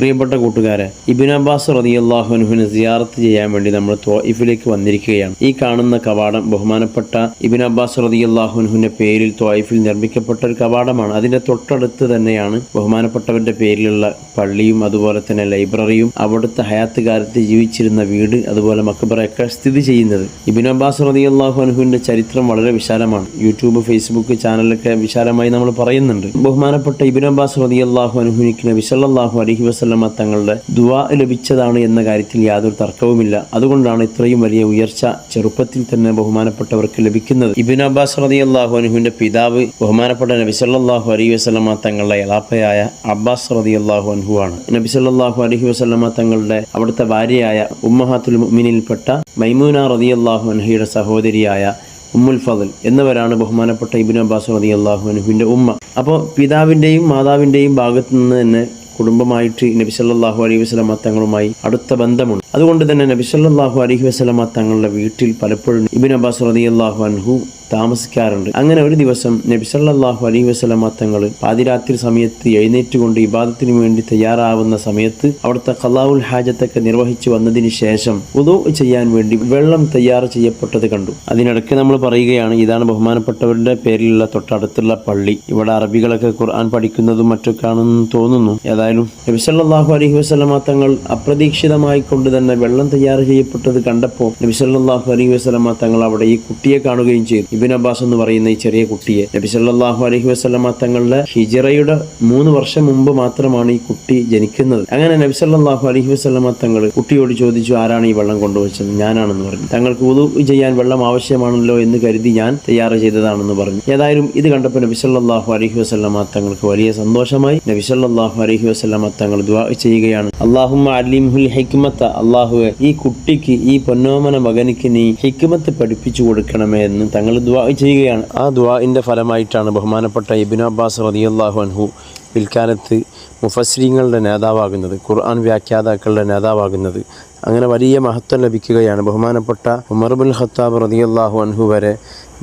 പ്രിയപ്പെട്ട കൂട്ടുകാരെ ഇബിൻ അബ്ബാസ് റതിയല്ലാഹുനുവിനെ സിയാറത്ത് ചെയ്യാൻ വേണ്ടി നമ്മൾ ത്വായിഫിലേക്ക് വന്നിരിക്കുകയാണ്. ഈ കാണുന്ന കവാടം ബഹുമാനപ്പെട്ട ഇബിൻ അബ്ബാസ് റതിയല്ലാഹുനുവിന്റെ പേരിൽ ത്വായിഫിൽ നിർമ്മിക്കപ്പെട്ട ഒരു കവാടമാണ്. അതിന്റെ തൊട്ടടുത്ത് തന്നെയാണ് ബഹുമാനപ്പെട്ടവന്റെ പേരിലുള്ള പള്ളിയും അതുപോലെ തന്നെ ലൈബ്രറിയും അവിടുത്തെ ഹയാത്ത് കാലത്ത് ജീവിച്ചിരുന്ന വീട് അതുപോലെ മക്കബറയൊക്കെ സ്ഥിതി ചെയ്യുന്നത്. ഇബിൻ അബ്ബാസ് റതിയല്ലാഹുനുവിന്റെ ചരിത്രം വളരെ വിശാലമാണ്. യൂട്യൂബ് ഫേസ്ബുക്ക് ചാനലൊക്കെ വിശാലമായി നമ്മൾ പറയുന്നുണ്ട്. ബഹുമാനപ്പെട്ട ഇബിൻ അബ്ബാസ് റതിയല്ലാഹു അനുഹുനിക്ക് നബി അലഹി അലൈഹി വസല്ലമ തങ്ങളുടെ ദുവാ ലഭിച്ചതാണ് എന്ന കാര്യത്തിൽ യാതൊരു തർക്കവുമില്ല. അതുകൊണ്ടാണ് ഇത്രയും വലിയ ഉയർച്ച ചെറുപ്പത്തിൽ തന്നെ ബഹുമാനപ്പെട്ടവർക്ക് ലഭിക്കുന്നത്. ഇബിൻ അബ്ബാസ് റതി അള്ളാഹു അനുഹുവിന്റെ പിതാവ് ബഹുമാനപ്പെട്ട നബി സല്ലല്ലാഹു അലൈഹി വസ്ലമ തങ്ങളുടെ എളാപ്പയായ അബ്ബാസ് റതിയല്ലാഹു അൻഹു ആണ്. നബി സല്ലല്ലാഹു അലഹി വസ്ലമ തങ്ങളുടെ അവിടുത്തെ ഭാര്യയായ ഉമ്മഹാത്തുൽ മുമിനിൽപ്പെട്ട മൈമൂന റതി അള്ളാഹു അൻഹയുടെ സഹോദരിയായ ഉമ്മുൽ ഫദൽ എന്നിവരാണ് ബഹുമാനപ്പെട്ട ഇബിൻ അബ്ബാസ് റതി അള്ളാഹു അനുഹുവിന്റെ ഉമ്മ. അപ്പോൾ പിതാവിന്റെയും മാതാവിന്റെയും ഭാഗത്തു നിന്ന് തന്നെ കുടുംബമായിട്ട് നബി സല്ലല്ലാഹു അലൈഹി തങ്ങളുമായി അടുത്ത ബന്ധമുണ്ട്. അതുകൊണ്ട് തന്നെ നബി സല്ലല്ലാഹു അലൈഹി വസല്ലമ തങ്ങളുടെ വീട്ടിൽ പലപ്പോഴും ഇബിൻ അബ്ബാസ് റതി അള്ളാഹു അൻഹു താമസിക്കാറുണ്ട്. അങ്ങനെ ഒരു ദിവസം നബി സല്ലല്ലാഹു അലൈഹി വസല്ലമ തങ്ങൾ പാതിരാത്രി സമയത്ത് എഴുന്നേറ്റുകൊണ്ട് ഇബാദത്തിന് വേണ്ടി തയ്യാറാവുന്ന സമയത്ത് അവിടുത്തെ കലാവുൽ ഹാജത്തൊക്കെ നിർവഹിച്ചു വന്നതിന് ശേഷം ഉദോ ചെയ്യാൻ വേണ്ടി വെള്ളം തയ്യാർ ചെയ്യപ്പെട്ടത് കണ്ടു. അതിനിടയ്ക്ക് നമ്മൾ പറയുകയാണ് ഇതാണ് ബഹുമാനപ്പെട്ടവരുടെ പേരിലുള്ള തൊട്ടടുത്തുള്ള പള്ളി. ഇവിടെ അറബികളൊക്കെ ഖുർആൻ പഠിക്കുന്നതും മറ്റൊക്കെ ആണെന്ന് തോന്നുന്നു. ഏതായാലും നബി സല്ലല്ലാഹു അലൈഹി വസല്ലമ തങ്ങൾ അപ്രതീക്ഷിതമായി കൊണ്ട് തന്നെ വെള്ളം തയ്യാർ ചെയ്യപ്പെട്ടത് കണ്ടപ്പോൾ നബി സല്ലല്ലാഹു അലൈഹി വസല്ലമ തങ്ങൾ അവിടെ ഈ കുട്ടിയെ കാണുകയും ചെയ്തു. ഇബിൻ അബ്ബാസ് എന്ന് പറയുന്ന ഈ ചെറിയ കുട്ടിയെ. നബി സല്ലല്ലാഹു അലൈഹി വസല്ലമ തങ്ങളുടെ ഹിജറയുടെ മൂന്ന് വർഷം മുമ്പ് മാത്രമാണ് ഈ കുട്ടി ജനിക്കുന്നത്. അങ്ങനെ നബി സല്ലല്ലാഹു അലൈഹി വസല്ലമ തങ്ങൾ കുട്ടിയോട് ചോദിച്ചു ആരാണ് ഈ വെള്ളം കൊണ്ടുവച്ചത്? ഞാനാണെന്ന് പറഞ്ഞു. തങ്ങൾക്ക് ഉതു ചെയ്യാൻ വെള്ളം ആവശ്യമാണല്ലോ എന്ന് കരുതി ഞാൻ തയ്യാർ ചെയ്തതാണെന്ന് പറഞ്ഞു. ഏതായാലും ഇത് കണ്ടപ്പോൾ നബി സല്ലല്ലാഹു അലൈഹി വസല്ലമ തങ്ങൾക്ക് വലിയ സന്തോഷമായി. നബി സല്ലല്ലാഹു അലൈഹി വസല്ലമ തങ്ങൾ ദുആ ചെയ്യുകയാണ്. അല്ലാഹുമ്മ അലിംഹുൽ ഹിക്മത്ത അല്ലാഹുവെ ഈ കുട്ടിക്ക് ഈ പൊന്നോമന മകനിക്ക് നീ ഹിക്കുമത്ത് പഠിപ്പിച്ചു കൊടുക്കണമേ എന്ന് തങ്ങൾ ദ്വാ ചെയ്യുകയാണ്. ആ ദ്വാഇന്റെ ഫലമായിട്ടാണ് ബഹുമാനപ്പെട്ട ഇബ്നു അബ്ബാസ് റളിയല്ലാഹു അൻഹു പിൽക്കാലത്ത് മുഫസ്രീങ്ങളുടെ നേതാവാകുന്നത് ഖുർആൻ വ്യാഖ്യാതാക്കളുടെ നേതാവാകുന്നത്. അങ്ങനെ വലിയ മഹത്വം ലഭിക്കുകയാണ് ബഹുമാനപ്പെട്ട ഉമർബുൽ ഖത്താബ് റതിയല്ലാഹു അൻഹു വരെ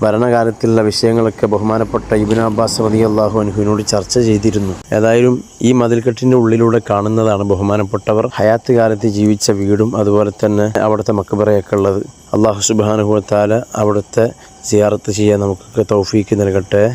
ഭരണകാലത്തിലുള്ള വിഷയങ്ങളൊക്കെ ബഹുമാനപ്പെട്ട ഇബിൻ അബ്ബാസ് റതി അള്ളാഹു അനുഹുവിനോട് ചർച്ച ചെയ്തിരുന്നു. ഏതായാലും ഈ മതിൽക്കെട്ടിന്റെ ഉള്ളിലൂടെ കാണുന്നതാണ് ബഹുമാനപ്പെട്ടവർ. ഹയാത്ത് കാലത്ത് ജീവിച്ച വീടും അതുപോലെ തന്നെ അവിടുത്തെ മക്കബറയൊക്കെ ഉള്ളത്. അള്ളാഹു സുബാനുഹു താല അവിടുത്തെ സിയാറത്ത് ചെയ്യാൻ നമുക്കൊക്കെ തൗഫീക്ക് നൽകട്ടെ.